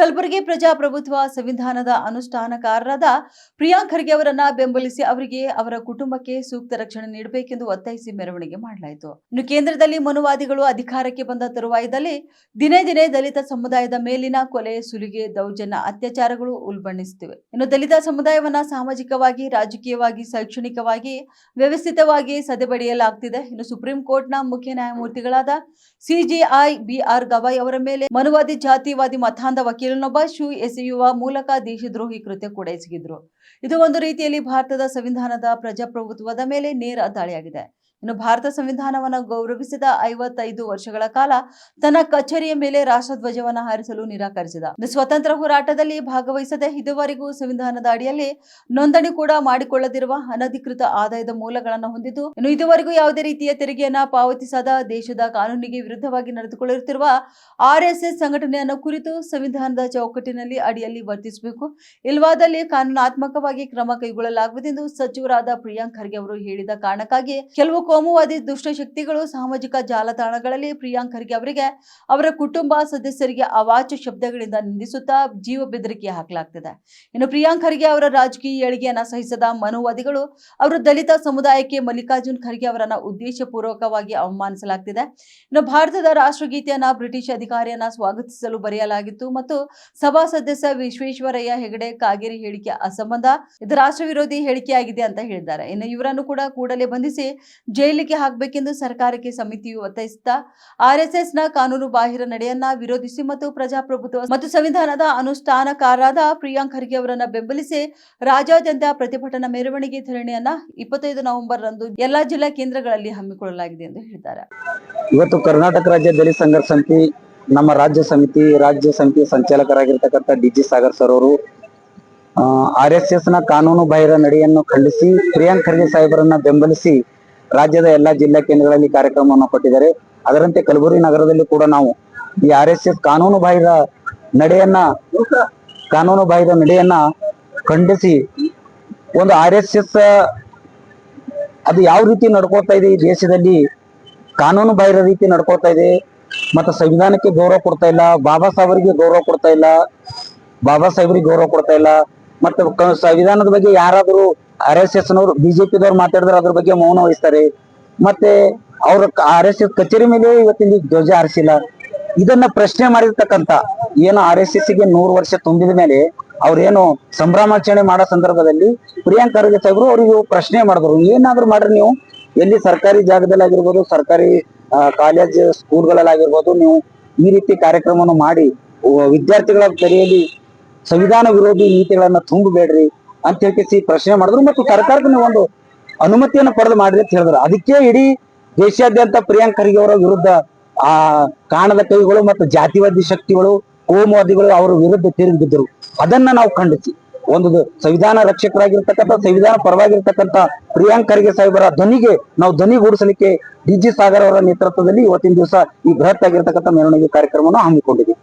ಕಲಬುರಗಿ ಪ್ರಜಾಪ್ರಭುತ್ವ ಸಂವಿಧಾನದ ಅನುಷ್ಠಾನಕಾರರಾದ ಪ್ರಿಯಾಂಕ್ ಖರ್ಗೆ ಅವರನ್ನ ಬೆಂಬಲಿಸಿ ಅವರಿಗೆ ಅವರ ಕುಟುಂಬಕ್ಕೆ ಸೂಕ್ತ ರಕ್ಷಣೆ ನೀಡಬೇಕೆಂದು ಒತ್ತಾಯಿಸಿ ಮೆರವಣಿಗೆ ಮಾಡಲಾಯಿತು. ಇನ್ನು ಕೇಂದ್ರದಲ್ಲಿ ಮನುವಾದಿಗಳು ಅಧಿಕಾರಕ್ಕೆ ಬಂದ ತರುವಾಯದಲ್ಲಿ ದಿನೇ ದಿನೇ ದಲಿತ ಸಮುದಾಯದ ಮೇಲಿನ ಕೊಲೆ, ಸುಲಿಗೆ, ದೌರ್ಜನ್ಯ ಅತ್ಯಾಚಾರಗಳು ಉಲ್ಬಣಿಸುತ್ತಿವೆ. ಇನ್ನು ದಲಿತ ಸಮುದಾಯವನ್ನ ಸಾಮಾಜಿಕವಾಗಿ, ರಾಜಕೀಯವಾಗಿ, ಶೈಕ್ಷಣಿಕವಾಗಿ ವ್ಯವಸ್ಥಿತವಾಗಿ ಸದೆಬಡಿಯಲಾಗ್ತಿದೆ. ಇನ್ನು ಸುಪ್ರೀಂ ಕೋರ್ಟ್ನ ಮುಖ್ಯ ನ್ಯಾಯಮೂರ್ತಿಗಳಾದ ಸಿಜಿಐ ಬಿಆರ್ ಗವಾಯ್ ಅವರ ಮೇಲೆ ಮನುವಾದಿ ಜಾತಿವಾದಿ ಮತಾಂಧ ವಕೀಲನೊಬ್ಬ ಶೂ ಎಸೆಯುವ ಮೂಲಕ ದೇಶದ್ರೋಹಿ ಕೃತ್ಯ ಕೂಡ ಎಸಗಿದ್ರು. ಇದು ಒಂದು ರೀತಿಯಲ್ಲಿ ಭಾರತದ ಸಂವಿಧಾನದ ಪ್ರಜಾಪ್ರಭುತ್ವದ ಮೇಲೆ ನೇರ ದಾಳಿಯಾಗಿದೆ. ಇನ್ನು ಭಾರತ ಸಂವಿಧಾನವನ್ನು ಗೌರವಿಸಿದ ಐವತ್ತೈದು ವರ್ಷಗಳ ಕಾಲ ತನ್ನ ಕಚೇರಿಯ ಮೇಲೆ ರಾಷ್ಟ್ರಧ್ವಜವನ್ನು ಹಾರಿಸಲು ನಿರಾಕರಿಸಿದ. ಸ್ವತಂತ್ರ ಹೋರಾಟದಲ್ಲಿ ಭಾಗವಹಿಸದೆ ಇದುವರೆಗೂ ಸಂವಿಧಾನದ ಅಡಿಯಲ್ಲಿ ನೋಂದಣಿ ಕೂಡ ಮಾಡಿಕೊಳ್ಳದಿರುವ ಅನಧಿಕೃತ ಆದಾಯದ ಮೂಲಗಳನ್ನು ಹೊಂದಿದ್ದು, ಇನ್ನು ಇದುವರೆಗೂ ಯಾವುದೇ ರೀತಿಯ ತೆರಿಗೆಯನ್ನ ಪಾವತಿಸದ ದೇಶದ ಕಾನೂನಿಗೆ ವಿರುದ್ಧವಾಗಿ ನಡೆದುಕೊಳ್ಳುತ್ತಿರುವ ಆರ್ ಎಸ್ ಎಸ್ ಸಂಘಟನೆಯನ್ನು ಕುರಿತು ಸಂವಿಧಾನದ ಚೌಕಟ್ಟಿನಲ್ಲಿ ಅಡಿಯಲ್ಲಿ ವರ್ತಿಸಬೇಕು. ಇಲ್ವಾದಲ್ಲಿ ಕಾನೂನಾತ್ಮಕವಾಗಿ ಕ್ರಮ ಕೈಗೊಳ್ಳಲಾಗುವುದೆಂದು ಸಚಿವರಾದ ಪ್ರಿಯಾಂಕ್ ಖರ್ಗೆ ಅವರು ಹೇಳಿದ ಕಾರಣಕ್ಕಾಗಿ ಕೆಲವು ಕೋಮುವಾದಿ ದುಷ್ಟಶಕ್ತಿಗಳು ಸಾಮಾಜಿಕ ಜಾಲತಾಣಗಳಲ್ಲಿ ಪ್ರಿಯಾಂಕ್ ಖರ್ಗೆ ಅವರಿಗೆ, ಅವರ ಕುಟುಂಬ ಸದಸ್ಯರಿಗೆ ಅವಾಚ್ಯ ಶಬ್ದಗಳಿಂದ ನಿಂದಿಸುತ್ತಾ ಜೀವ ಬೆದರಿಕೆ ಹಾಕಲಾಗ್ತಿದೆ. ಇನ್ನು ಪ್ರಿಯಾಂಕ್ ಖರ್ಗೆ ಅವರ ರಾಜಕೀಯ ಏಳಿಗೆಯನ್ನ ಸಹಿಸದ ಮನುವಾದಿಗಳು, ಅವರು ದಲಿತ ಸಮುದಾಯಕ್ಕೆ ಮಲ್ಲಿಕಾರ್ಜುನ್ ಖರ್ಗೆ ಅವರನ್ನ ಉದ್ದೇಶಪೂರ್ವಕವಾಗಿ ಅವಮಾನಿಸಲಾಗ್ತಿದೆ. ಇನ್ನು ಭಾರತದ ರಾಷ್ಟ್ರಗೀತೆಯನ್ನ ಬ್ರಿಟಿಷ್ ಅಧಿಕಾರಿಯನ್ನ ಸ್ವಾಗತಿಸಲು ಬರೆಯಲಾಗಿತ್ತು ಮತ್ತು ಸಭಾ ಸದಸ್ಯ ವಿಶ್ವೇಶ್ವರಯ್ಯ ಹೆಗಡೆ ಕಾಗೇರಿ ಹೇಳಿಕೆ ಅಸಂಬಂಧ, ಇದು ರಾಷ್ಟ್ರ ವಿರೋಧಿ ಹೇಳಿಕೆಯಾಗಿದೆ ಅಂತ ಹೇಳಿದ್ದಾರೆ. ಇನ್ನು ಇವರನ್ನು ಕೂಡ ಕೂಡಲೇ ಬಂಧಿಸಿ ಜೈಲಿಗೆ ಹಾಕಬೇಕೆಂದು ಸರ್ಕಾರಕ್ಕೆ ಸಮಿತಿಯು ಒತ್ತಾಯಿಸಿದ ಆರ್ಎಸ್ಎಸ್ನ ಕಾನೂನು ಬಾಹಿರ ನಡೆಯನ್ನ ವಿರೋಧಿಸಿ ಮತ್ತು ಪ್ರಜಾಪ್ರಭುತ್ವ ಮತ್ತು ಸಂವಿಧಾನದ ಅನುಷ್ಠಾನಕಾರರಾದ ಪ್ರಿಯಾಂಕ್ ಖರ್ಗೆ ಅವರನ್ನ ಬೆಂಬಲಿಸಿ ರಾಜ್ಯಾದ್ಯಂತ ಪ್ರತಿಭಟನಾ ಮೆರವಣಿಗೆ ಧರಣಿಯನ್ನ ಇಪ್ಪತ್ತೈದು ನವೆಂಬರ್ ರಂದು ಎಲ್ಲಾ ಜಿಲ್ಲಾ ಕೇಂದ್ರಗಳಲ್ಲಿ ಹಮ್ಮಿಕೊಳ್ಳಲಾಗಿದೆ ಎಂದು ಹೇಳಿದ್ದಾರೆ. ಇವತ್ತು ಕರ್ನಾಟಕ ರಾಜ್ಯ ದಲಿತ ಸಂಘರ್ಷ ಸಮಿತಿ, ನಮ್ಮ ರಾಜ್ಯ ಸಮಿತಿ ರಾಜ್ಯ ಸಮಿತಿ ಸಂಚಾಲಕರಾಗಿರ್ತಕ್ಕಂಥ ಡಿ ಜಿ ಸಾಗರ್ ಸರ್ ಅವರು ಆರ್ ಎಸ್ ಎಸ್ನ ಕಾನೂನು ಬಾಹಿರ ನಡೆಯನ್ನು ಖಂಡಿಸಿ ಪ್ರಿಯಾಂಕ್ ಖರ್ಗೆ ಸಾಹೇಬರನ್ನ ಬೆಂಬಲಿಸಿ ರಾಜ್ಯದ ಎಲ್ಲಾ ಜಿಲ್ಲಾ ಕೇಂದ್ರಗಳಲ್ಲಿ ಕಾರ್ಯಕ್ರಮವನ್ನು ಕೊಟ್ಟಿದ್ದಾರೆ. ಅದರಂತೆ ಕಲಬುರಗಿ ನಗರದಲ್ಲಿ ಕೂಡ ನಾವು ಈ ಆರ್ ಎಸ್ ಎಸ್ ಕಾನೂನು ಬಾಹಿರ ನಡೆಯನ್ನ ಕಾನೂನು ಬಾಹಿರ ನಡೆಯನ್ನ ಖಂಡಿಸಿ ಒಂದು ಆರ್ ಎಸ್ ಎಸ್, ಅದು ಯಾವ ರೀತಿ ನಡ್ಕೋತಾ ಇದೆ ಈ ದೇಶದಲ್ಲಿ, ಕಾನೂನು ಬಾಹಿರ ರೀತಿ ನಡ್ಕೋತಾ ಇದೆ, ಮತ್ತೆ ಸಂವಿಧಾನಕ್ಕೆ ಗೌರವ ಕೊಡ್ತಾ ಇಲ್ಲ, ಬಾಬಾ ಸಾಹೇಬರಿಗೆ ಗೌರವ ಕೊಡ್ತಾ ಇಲ್ಲ, ಬಾಬಾ ಸಾಹೇಬರಿಗೆ ಗೌರವ ಕೊಡ್ತಾ ಇಲ್ಲ, ಮತ್ತೆ ಸಂವಿಧಾನದ ಬಗ್ಗೆ ಯಾರಾದರೂ ಆರ್ ಎಸ್ ಎಸ್ ನವರು ಬಿಜೆಪಿದವ್ರು ಮಾತಾಡಿದ್ರೆ ಅದ್ರ ಬಗ್ಗೆ ಮೌನ ವಹಿಸ್ತಾರೆ. ಮತ್ತೆ ಅವ್ರ ಆರ್ ಎಸ್ ಎಸ್ ಕಚೇರಿ ಮೇಲೆ ಇವತ್ತಿನ ಧ್ವಜ ಹಾರಿಸಿಲ್ಲ. ಇದನ್ನ ಪ್ರಶ್ನೆ ಮಾಡಿರ್ತಕ್ಕಂತ ಏನು ಆರ್ ಎಸ್ ಎಸ್ಗೆ ನೂರು ವರ್ಷ ತುಂಬಿದ ಮೇಲೆ ಅವ್ರೇನು ಸಂಭ್ರಮಾಚರಣೆ ಮಾಡೋ ಸಂದರ್ಭದಲ್ಲಿ ಪ್ರಿಯಾಂಕ್ ಖರ್ಗೆ ಸಾಹೇಬರು ಅವ್ರಿಗೆ ಪ್ರಶ್ನೆ ಮಾಡಿದ್ರು. ಏನಾದ್ರು ಮಾಡ್ರಿ ನೀವು. ಎಲ್ಲಿ ಸರ್ಕಾರಿ ಜಾಗದಲ್ಲಿ ಆಗಿರ್ಬೋದು, ಸರ್ಕಾರಿ ಕಾಲೇಜ್ ಸ್ಕೂಲ್ಗಳಲ್ಲಾಗಿರ್ಬೋದು ನೀವು ಈ ರೀತಿ ಕಾರ್ಯಕ್ರಮವನ್ನು ಮಾಡಿ ವಿದ್ಯಾರ್ಥಿಗಳ ಕರೆಯಲ್ಲಿ ಸಂವಿಧಾನ ವಿರೋಧಿ ನೀತಿಗಳನ್ನ ತುಂಬಬೇಡ್ರಿ. ಅಂತ ಹೇಳ್ಕೇಸಿ ಪ್ರಶ್ನೆ ಮಾಡಿದ್ರು. ಮತ್ತು ಸರ್ಕಾರದ ಒಂದು ಅನುಮತಿಯನ್ನು ಪಡೆದು ಮಾಡ್ರಿ ಅಂತ ಹೇಳಿದ್ರು. ಅದಕ್ಕೆ ಇಡೀ ದೇಶಾದ್ಯಂತ ಪ್ರಿಯಾಂಕ್ ಖರ್ಗೆ ಅವರ ವಿರುದ್ಧ, ಆ, ಕಾಣದ ಕೈಗಳು ಮತ್ತು ಜಾತಿವಾದಿ ಶಕ್ತಿಗಳು, ಕೋಮುವಾದಿಗಳು ಅವರ ವಿರುದ್ಧ ತಿರುಗಿದ್ದರು ಅದನ್ನ ನಾವು ಖಂಡಿಸಿ. ಒಂದು ಸಂವಿಧಾನ ರಕ್ಷಕರಾಗಿರ್ತಕ್ಕಂಥ, ಸಂವಿಧಾನ ಪರವಾಗಿರ್ತಕ್ಕಂಥ ಪ್ರಿಯಾಂಕ್ ಖರ್ಗೆ ಸಾಹೇಬರ ಧ್ವನಿಗೆ ನಾವು ಧ್ವನಿಗೂಡಿಸಲಿಕ್ಕೆ ಡಿ ಜಿ ಸಾಗರ್ ಅವರ ನೇತೃತ್ವದಲ್ಲಿ ಇವತ್ತಿನ ದಿವಸ ಈ ಬೃಹತ್ ಆಗಿರ್ತಕ್ಕಂಥ ಮೆರವಣಿಗೆ ಕಾರ್ಯಕ್ರಮವನ್ನು ಹಮ್ಮಿಕೊಂಡಿದ್ದೀವಿ.